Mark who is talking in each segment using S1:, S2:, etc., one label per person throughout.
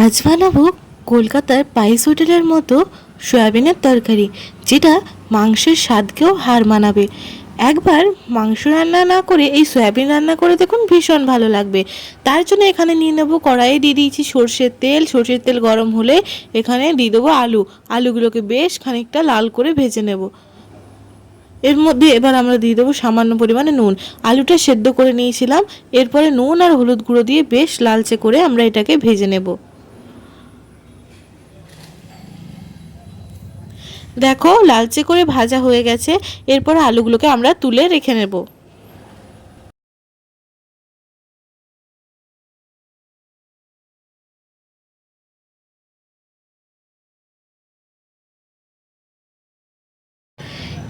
S1: আজ বানাবো কলকাতার পাইস হোটেলের মতো সয়াবিনের তরকারি, যেটা মাংসের স্বাদকেও হার মানাবে। একবার মাংস রান্না না করে এই সয়াবিন রান্না করে দেখুন ভীষণ ভালো লাগবে। তার জন্য এখানে নিয়ে নেব কড়াইয়ে দিয়ে দিয়েছি সর্ষের তেল। সর্ষের তেল গরম হলে এখানে দিয়ে দেবো আলু। আলুগুলোকে বেশ খানিকটা লাল করে ভেজে নেব। এর মধ্যে এবার আমরা দিয়ে দেবো সামান্য পরিমাণে নুন। আলুটা সেদ্ধ করে নিয়েছিলাম। এরপরে নুন আর হলুদ গুঁড়ো দিয়ে বেশ লালচে করে আমরা এটাকে ভেজে নেব। দেখো, লালচে করে ভাজা হয়ে গেছে। এরপর আলুগুলোকে আমরা তুলে রেখে নেব।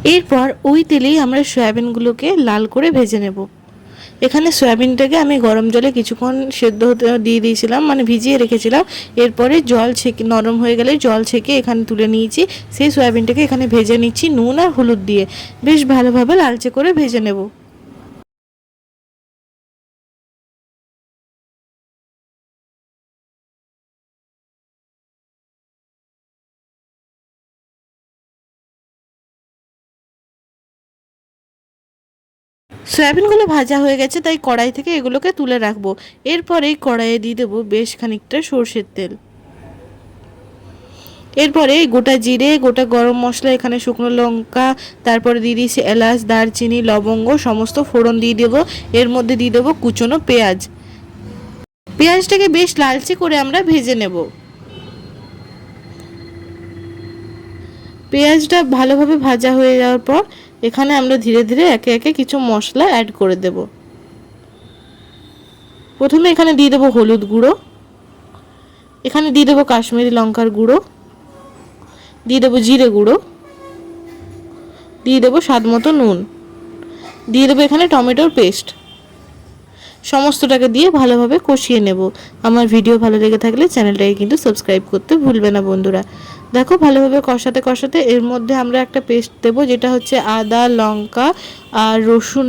S1: এরপর ওই তেলেই আমরা সয়াবিনগুলোকে লাল করে ভেজে নেব। এখানে সয়াবিনটাকে আমি গরম জলে কিছুক্ষণ সেদ্ধ হতে দিয়ে দিয়েছিলাম মানে ভিজিয়ে রেখেছিলাম। এরপরে জল ছেঁকে, নরম হয়ে গেলে জল ছেঁকে এখানে তুলে নিয়েছি। সেই সয়াবিনটাকে এখানে ভেজে নিচ্ছি নুন আর হলুদ দিয়ে। বেশ ভালোভাবে লালচে করে ভেজে নেব। সয়াবিনগুলো ভাজা হয়ে গেছে, তাই কড়াই থেকে এগুলোকে তুলে রাখব। এরপরেই কড়াইয়ে দিয়ে দেবো বেশ খানিকটা সর্ষের তেল। এরপরে গোটা জিরে, গোটা গরম মশলা, এখানে শুকনো লঙ্কা, তারপরে দিয়ে দিয়েছি এলাচ, দারচিনি, লবঙ্গ, সমস্ত ফোড়ন দিয়ে দেবো। এর মধ্যে দিয়ে দেবো কুচনো পেঁয়াজ। পেঁয়াজটাকে বেশ লালচে করে আমরা ভেজে নেব। পেঁয়াজটা ভালোভাবে ভাজা হয়ে যাওয়ার পর এখানে আমরা ধীরে ধীরে একে একে কিছু মশলা অ্যাড করে দেব। প্রথমে এখানে দিয়ে দেবো হলুদ গুঁড়ো। এখানে দিয়ে দেবো কাশ্মীরি লঙ্কার গুঁড়ো। দিয়ে দেবো জিরে গুঁড়ো। দিয়ে দেবো স্বাদ মতো নুন। দিয়ে দেবো এখানে টমেটোর পেস্ট সমস্তটাকে দিয়ে ভালোভাবে কষিয়ে নেব। আমার ভিডিও ভালো লেগে থাকলে চ্যানেলটাকে কিন্তু সাবস্ক্রাইব করতে ভুলবে না বন্ধুরা। দেখো ভালোভাবে কষাতে কষাতে এর মধ্যে আমরা একটা পেস্ট দেবো, যেটা হচ্ছে আদা, লঙ্কা আর রসুন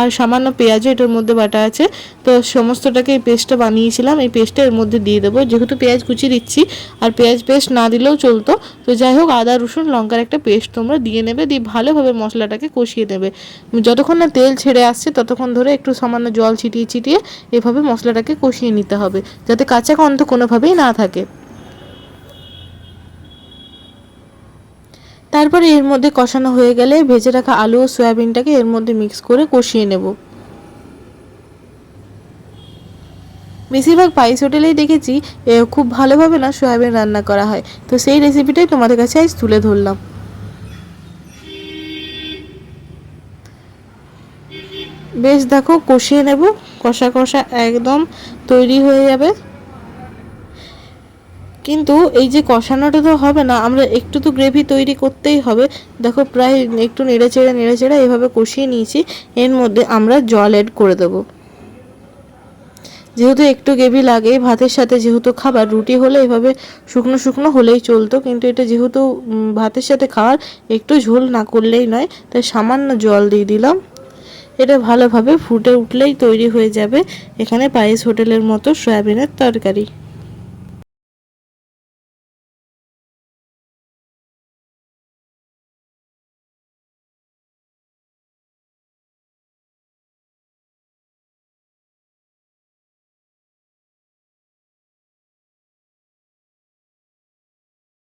S1: আর সামান্য পেঁয়াজও এটার মধ্যে বাটা আছে। তো সমস্তটাকে এই পেস্টটা বানিয়েছিলাম, এই পেস্টটা এর মধ্যে দিয়ে দেবো। যেহেতু পেঁয়াজ কুচি দিচ্ছি, আর পেঁয়াজ পেস্ট না দিলেও চলতো। তো যাই হোক, আদা, রসুন, লঙ্কার একটা পেস্ট তোমরা দিয়ে নেবে, দিয়ে ভালোভাবে মশলাটাকে কষিয়ে নেবে। যতক্ষণ না তেল ছেড়ে আসছে, ততক্ষণ ধরে একটু সামান্য জল ছিটিয়ে ছিটিয়ে এভাবে মশলাটাকে কষিয়ে নিতে হবে, যাতে কাঁচা গন্ধ কোনোভাবেই না থাকে। তারপরে এর মধ্যে কষানো হয়ে গেলে ভেজে রাখা আলু ও সয়াবিনটাকে এর মধ্যে মিক্স করে কষিয়ে নেব। বেশিরভাগ পাইস হোটেলেই দেখেছি খুব ভালোভাবে না সয়াবিন রান্না করা হয়। তো সেই রেসিপিটাই তোমাদের কাছে আজ তুলে ধরলাম। বেশ, দেখো, কষিয়ে নেব। কষা কষা একদম তৈরি হয়ে যাবে। কিন্তু এই যে কষানোটা তো হবে না, আমরা একটু তো গ্রেভি তৈরি করতেই হবে। দেখো প্রায় একটু নেড়ে চেড়ে নেড়ে চেড়ে এভাবে কষিয়ে নিয়েছি। এর মধ্যে আমরা জল অ্যাড করে দেবো। যেহেতু একটু গ্রেভি লাগে, ভাতের সাথে যেহেতু খাবার, রুটি হলে এভাবে শুকনো শুকনো হলেই চলতো। কিন্তু এটা যেহেতু ভাতের সাথে খাওয়ার, একটু ঝোল না করলেই নয়। তাই সামান্য জল দিয়ে দিলাম। এটা ভালোভাবে ফুটে উঠলেই তৈরি হয়ে যাবে। এখানে পায়েস হোটেলের মতো সয়াবিনের তরকারি।